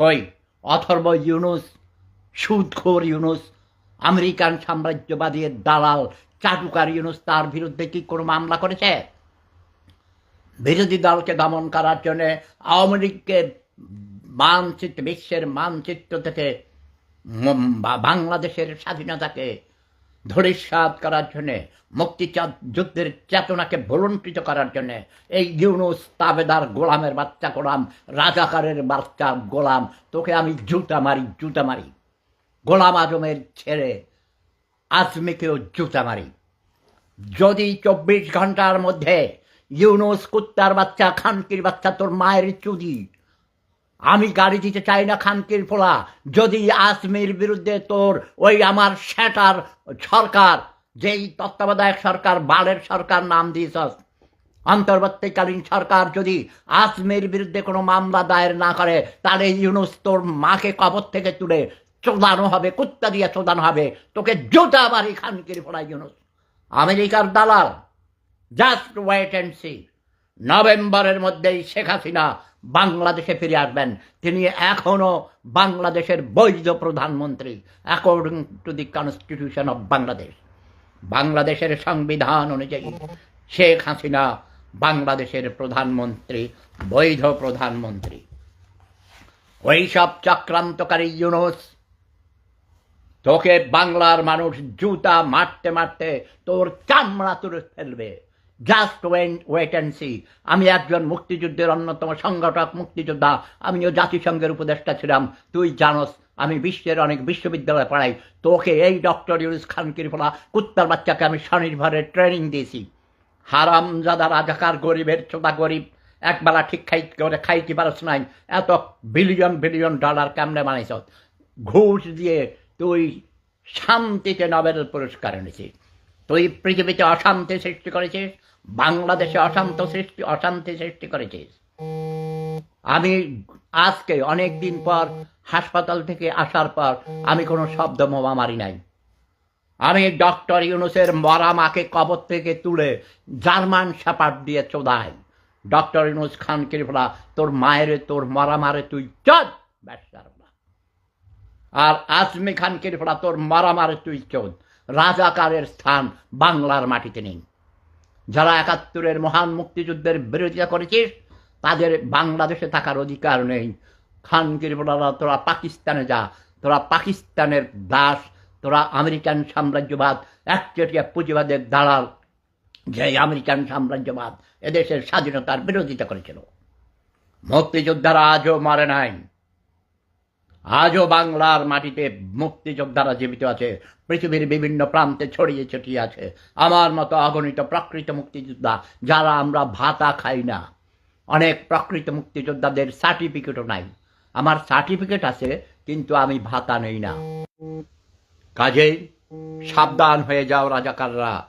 কই? অথর্ব ইউনুস, সুদখোর ইউনুস, আমেরিকান সাম্রাজ্যবাদীর দালাল, চাটুকার ইউনুস তার বিরুদ্ধে কি কোনো মামলা করেছে? বিরোধী দলকে দমন করার জন্য আওয়ামী লীগকে মানচিত্র, বিশ্বের মানচিত্র থেকে বাংলাদেশের স্বাধীনতাকে ধরিস্বাদ করার জন্যে, মুক্তিচাঁদ যুদ্ধের চেতনাকে ভুলুণ্ঠিত করার জন্যে, এই ইউনুস তাবেদার গোলামের বাচ্চা গোলাম, রাজাকারের বাচ্চা গোলাম, তোকে আমি জুতা মারি জুতা মারি। গোলাম আজমের ছেড়ে আজমিকেও জুতা মারি। যদি চব্বিশ ঘণ্টার মধ্যে ইউনুস কুত্তার বাচ্চা, খানকির বাচ্চা তোর মায়ের চুদি আমি গাড়ি দিতে চাই না খানকির ফোলা। যদি আসমির বিরুদ্ধে তোর ওই আমার সেটার সরকার, যেই তত্ত্বাবধায়ক সরকার, বালের সরকার নাম দিয়েছ অন্তর্বর্তীকালীন সরকার যদি আসমির বিরুদ্ধে কোনো মামলা দায়ের না করে, তাহলে ইউনুস তোর মাকে কবর থেকে তুলে চোদানো হবে, কুত্তা দিয়ে চোদানো হবে। তোকে জুতা বাড়ি খানকির ফোলা ইউনুস। আমেরিকার দালাল জাস্ট ওয়েট অ্যান্ড সি নভেম্বরের মধ্যেই শেখ হাসিনা বাংলাদেশে ফিরে আসবেন। তিনি এখনও বাংলাদেশের বৈধ প্রধানমন্ত্রী according to the constitution of Bangladesh বাংলাদেশের সংবিধান অনুযায়ী শেখ হাসিনা বাংলাদেশের প্রধানমন্ত্রী, বৈধ প্রধানমন্ত্রী। ওই সব চক্রান্তকারী ইউনুস, তোকে বাংলার মানুষ জুতা মারতে মারতে তোর চামড়া তুলে ফেলবে। জাস্ট ওয়েট অ্যান্ড সি আমি একজন মুক্তিযুদ্ধের অন্যতম সংগঠক, মুক্তিযোদ্ধা। আমিও জাতিসংঘের উপদেষ্টা ছিলাম। তুই জানোস, আমি বিশ্বের অনেক বিশ্ববিদ্যালয়ে পড়াই। তোকে এই ডক্টর ইউনুস খানকির ফলা কুত্তার বাচ্চাকে আমি স্বনির্ভরে ট্রেনিং দিয়েছি। হারামজাদা রাজাকার গরিবের ছোটা গরিব। একবেলা ঠিক খাই করে খাইতে পারস নাই। এত বিলিয়ন বিলিয়ন ডলার কেমনে বানাইছ? ঘুষ দিয়ে তুই শান্তিতে নোবেল পুরস্কার এনেছিস। তুই পৃথিবীতে অশান্তি সৃষ্টি করেছিস? বাংলাদেশে অশান্ত সৃষ্টি, অশান্তি সৃষ্টি করেছিস আমি আজকে অনেক দিন পর হাসপাতাল থেকে আসার পর আমি কোনো শব্দ মোমা মারি নাই। আমি ডক্টর ইউনুসের মরা মাকে কবর থেকে তুলে জার্মান সাপাট দিয়ে চোদাই। ডক্টর ইউনুস খান কিরফলা তোর মায়ের, তোর মরা মারে তুই চোদ ব্যবসার আর আজমি খান কিরফলা তোর মরা মারে তুই চোদ। রাজাকারের স্থান বাংলার মাটিতে নেই। যারা একাত্তরের মহান মুক্তিযুদ্ধের বিরোধিতা করেছিস, তাদের বাংলাদেশে থাকার অধিকার নেই। খান কিরফলা তোরা পাকিস্তানে যা, তোরা পাকিস্তানের দাস, তোরা আমেরিকান সাম্রাজ্যবাদ, একচেটিয়া পুঁজিবাদের দালাল, যে আমেরিকান সাম্রাজ্যবাদ এদেশের স্বাধীনতার বিরোধিতা করেছিল। মুক্তিযোদ্ধারা আজও মারে নাই। আজও বাংলার মাটিতে মুক্তিযোদ্ধারা জীবিত আছে, পৃথিবীর বিভিন্ন প্রান্তে ছড়িয়ে ছিটিয়ে আছে। আমার মতো অগণিত প্রকৃত মুক্তিযোদ্ধা যারা আমরা ভাতা খাই না। অনেক প্রকৃত মুক্তিযোদ্ধাদের সার্টিফিকেটও নাই। আমার সার্টিফিকেট আছে, কিন্তু আমি ভাতা নেই না। কাজেই সাবধান হয়ে যাও রাজাকাররা।